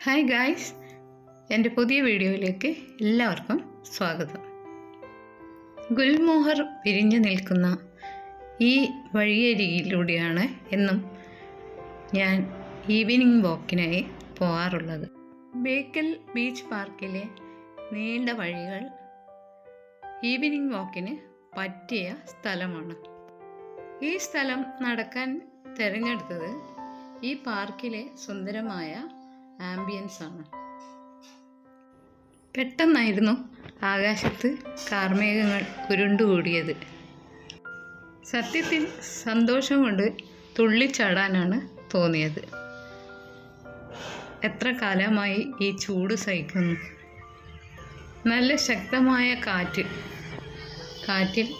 Hi guys എന്റെ പുതിയ വീഡിയോയിലേക്ക് എല്ലാവർക്കും സ്വാഗതം. ഗുൽമോഹർ വിരിഞ്ഞു നിൽക്കുന്ന ഈ വഴിയരികിലൂടെയാണ് എന്നും ഞാൻ ഈവനിങ് വാക്കിനായി പോകാറുള്ളത് ബേക്കൽ ബീച്ച് പാർക്കിലെ നീണ്ട വഴികൾ ഈവനിങ് വാക്കിന് പറ്റിയ സ്ഥലമാണ്. ഈ സ്ഥലം നടക്കാൻ തിരഞ്ഞെടുത്തത് ഈ പാർക്കിലെ സുന്ദരമായ ആംബിയൻസ് ആണ്. പെട്ടെന്നായിരുന്നു ആകാശത്ത് കാർമേഘങ്ങൾ ഉരുണ്ടുകൂടിയത് സത്യത്തിൽ സന്തോഷം കൊണ്ട് തുള്ളിച്ചാടാനാണ് തോന്നിയത്. എത്ര കാലമായി ഈ ചൂട് സഹിക്കുന്നു. നല്ല ശക്തമായ കാറ്റ് കാറ്റിൽ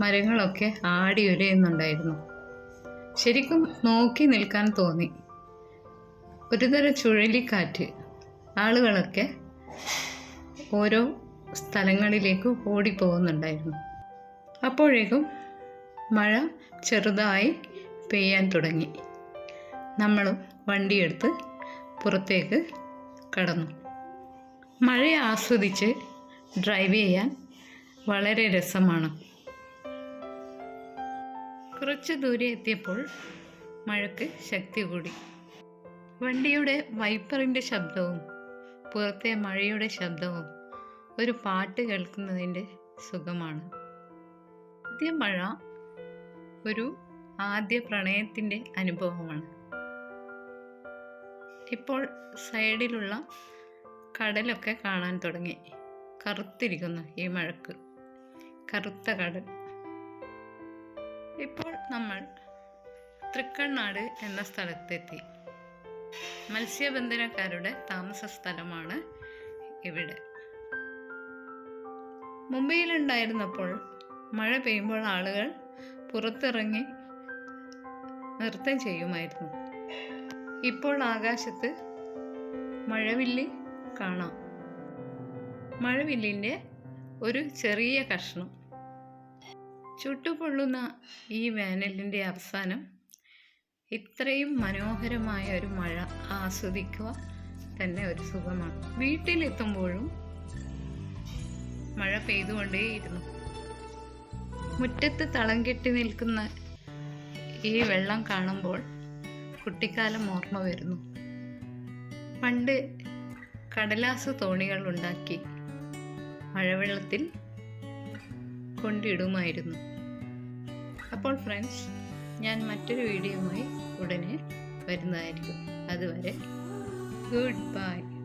മരങ്ങളൊക്കെ ആടി ഉലയുന്നുണ്ടായിരുന്നു ശരിക്കും നോക്കി നിൽക്കാൻ തോന്നി. ഒരുതരം ചുഴലിക്കാറ്റ്. ആളുകളൊക്കെ ഓരോ സ്ഥലങ്ങളിലേക്ക് ഓടിപ്പോകുന്നുണ്ടായിരുന്നു. അപ്പോഴേക്കും മഴ ചെറുതായി പെയ്യാൻ തുടങ്ങി. നമ്മളും വണ്ടിയെടുത്ത് പുറത്തേക്ക് കടന്നു. മഴയെ ആസ്വദിച്ച് ഡ്രൈവ് ചെയ്യാൻ വളരെ രസമാണ്. കുറച്ച് ദൂരെ എത്തിയപ്പോൾ മഴയ്ക്ക് ശക്തി കൂടി. വണ്ടിയുടെ വൈപ്പറിന്റെ ശബ്ദവും പുറത്തെ മഴയുടെ ശബ്ദവും ഒരു പാട്ട് കേൾക്കുന്നതിന്റെ സുഖമാണ്. ആദ്യ മഴ ഒരു ആദ്യ പ്രണയത്തിന്റെ അനുഭവമാണ്. ഇപ്പോൾ സൈഡിലുള്ള കടലൊക്കെ കാണാൻ തുടങ്ങി. കറുത്തിരിക്കുന്നു ഈ മഴക്ക്. കറുത്ത കടൽ. ഇപ്പോൾ നമ്മൾ തൃക്കണ്ണാട് എന്ന സ്ഥലത്തെത്തി. മത്സ്യബന്ധനക്കാരുടെ താമസ സ്ഥലമാണ് ഇവിടെ. മുംബൈയിലുണ്ടായിരുന്നപ്പോൾ മഴ പെയ്യുമ്പോൾ ആളുകൾ പുറത്തിറങ്ങി നൃത്തം ചെയ്യുമായിരുന്നു. ഇപ്പോൾ ആകാശത്ത് മഴവില്ലി കാണാം. മഴവില്ലിന്റെ ഒരു ചെറിയ കഷ്ണം. ചുട്ടുപൊള്ളുന്ന ഈ വേനലിന്റെ അവസാനം ഇത്രയും മനോഹരമായ ഒരു മഴ ആസ്വദിക്കുക തന്നെ ഒരു സുഖമാണ്. വീട്ടിലെത്തുമ്പോഴും മഴ പെയ്തുകൊണ്ടേയിരുന്നു. മുറ്റത്ത് തളം കെട്ടി നിൽക്കുന്ന ഈ വെള്ളം കാണുമ്പോൾ കുട്ടിക്കാലം ഓർമ്മ വരുന്നു. പണ്ട് കടലാസ് തോണികൾ ഉണ്ടാക്കി മഴവെള്ളത്തിൽ കൊണ്ടിടുമായിരുന്നു. അപ്പോൾ ഫ്രണ്ട്സ് ഞാൻ മറ്റൊരു വീഡിയോയുമായി ഉടനെ വരുന്നതായിരിക്കും. അതുവരെ ഗുഡ് ബൈ.